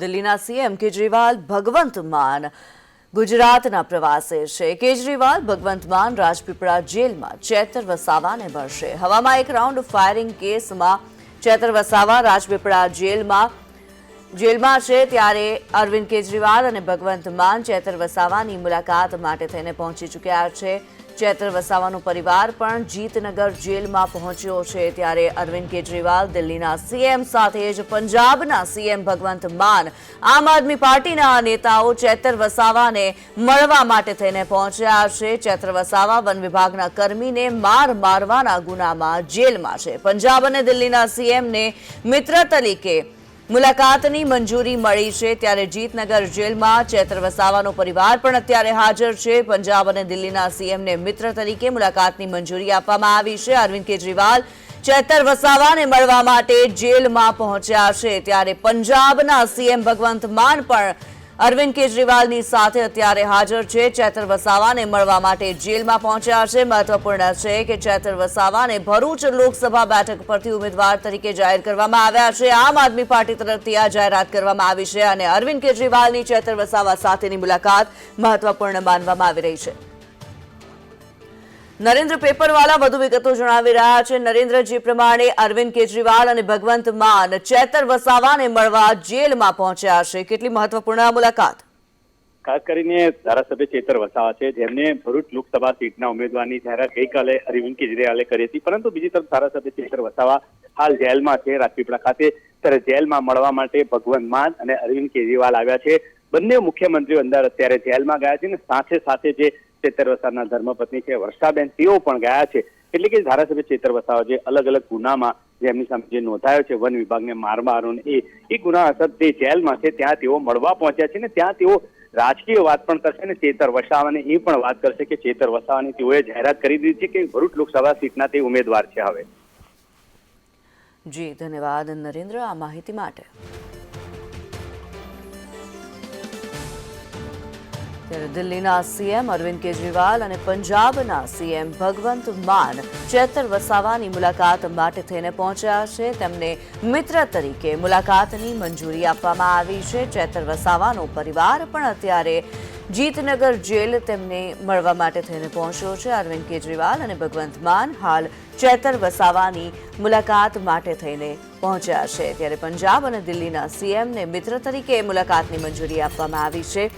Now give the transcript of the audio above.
દિલ્હીના સીએમ કેજરીવાલ ભગવંત માન ગુજરાતના પ્રવાસે છે. કેજરીવાલ ભગવંત માન રાજપીપળા જેલમાં ચેતર વસાવાને મળશે હવામાં એક રાઉન્ડ ફાયરિંગ કેસમાં ચેતર વસાવા રાજપીપળા જેલમાં જેલમાં છે. ત્યારે અરવિંદ કેજરીવાલ અને ભગવંત માન ચેતર વસાવાની મુલાકાત માટે થઈને પહોંચી ચૂક્યા છે. ચેતર વસાવાનો પરિવાર પણ જીતનગર જેલમાં પહોંચ્યો છે. ત્યારે અરવિંદ કેજરીવાલ દિલ્હીના સીએમ સાથે જ પંજાબના સીએમ ભગવંત માન, આમ આદમી પાર્ટીના નેતાઓ ચેતર વસાવાને મળવા માટે થઈને પહોંચ્યા છે. ચેતર વસાવા વન વિભાગના કર્મીને માર મારવાના ગુનામાં જેલમાં છે. પંજાબ અને દિલ્હીના સીએમને મિત્ર તરીકે મુલાકાતની મંજૂરી મળી છે ત્યારે જીતનગર જેલમાં ચેતર વસાવાનો પરિવાર પણ અત્યારે હાજર છે. પંજાબ અને દિલ્હીના સીએમને મિત્ર તરીકે મુલાકાતની મંજૂરી આપવામાં આવી છે. અરવિંદ કેજરીવાલ ચેતર વસાવાને મળવા માટે જેલમાં પહોંચ્યા છે. ત્યારે પંજાબના સીએમ ભગવંત માન પણ અરવિંદ કેજરીવાલની સાથે અત્યારે હાજર છે ચેતર વસાવાને મળવા માટે જેલમાં પહોંચ્યા છે. મહત્વપૂર્ણ છે કે ચેતર વસાવાને ભરૂચ લોકસભા બેઠક પરથી ઉમેદવાર તરીકે જાહેર કરવામાં આવ્યા છે. આમ આદમી પાર્ટી તરફથી આ જાહેરાત કરવામાં આવી છે અને અરવિંદ કેજરીવાલની ચેતર વસાવા સાથેની મુલાકાત મહત્વપૂર્ણ માનવામાં આવી રહી છે. નરેન્દ્ર પેપરવાલા વધુ વિગતો જણાવી રહ્યા છે. નરેન્દ્ર જે પ્રમાણે અરવિંદ કેજરીવાલ અને ભગવંત માન ચેતર વસાવાને મળવા જેલમાં પહોંચ્યા છે. કેટલી મહત્વપૂર્ણ મુલાકાત? ખાસ કરીને ધારાસભ્ય ચેતર વસાવા છે. જેમને ભરૂચ લોકસભા સીટના ઉમેદવારની જાહેરાત ગઈકાલે અરવિંદ કેજરીવાલે કરી હતી. પરંતુ બીજી તરફ ધારાસભ્ય ચેતર વસાવા હાલ જેલમાં છે, રાજપીપળા ખાતે. ત્યારે જેલમાં મળવા માટે ભગવંત માન અને અરવિંદ કેજરીવાલ આવ્યા છે. બંને મુખ્યમંત્રીઓ અંદર અત્યારે જેલમાં ગયા છે ને સાથે સાથે જે ચેતર ધર્મપત્ની છે, વર્ષાબેન, તેઓ પણ ગયા છે. એટલે કે ધારાસભ્ય ચેતર જે અલગ અલગ ગુનામાં જેમની સામે જે નોંધાયો છે, વન વિભાગને માર મારવાનો એ એ ગુના અસર તે જેલમાં છે, ત્યાં તેઓ મળવા પહોંચ્યા છે ને ત્યાં તેઓ રાજકીય વાત પણ કરશે ને ચેતર વસાવાને એ પણ વાત કરશે કે ચેતર વસાવાની તેઓએ જાહેરાત કરી દીધી છે કે ભરૂચ લોકસભા સીટના તે ઉમેદવાર છે હવે. જી, ધન્યવાદ નરેન્દ્ર, આ માહિતી માટે. ત્યારે દિલ્હીના સીએમ અરવિંદ કેજરીવાલ અને પંજાબના સીએમ ભગવંત માન ચેતર વસાવાની મુલાકાત માટે થઈને પહોંચ્યા છે. તેમને મિત્ર તરીકે મુલાકાતની મંજૂરી આપવામાં આવી છે. ચેતર વસાવાનો પરિવાર પણ અત્યારે જીતનગર જેલ તેમને મળવા માટે થઈને પહોંચ્યો છે. અરવિંદ કેજરીવાલ અને ભગવંત માન હાલ ચેતર વસાવાની મુલાકાત માટે થઈને પહોંચ્યા છે. ત્યારે પંજાબ અને દિલ્હીના સીએમને મિત્ર તરીકે મુલાકાતની મંજૂરી આપવામાં આવી છે.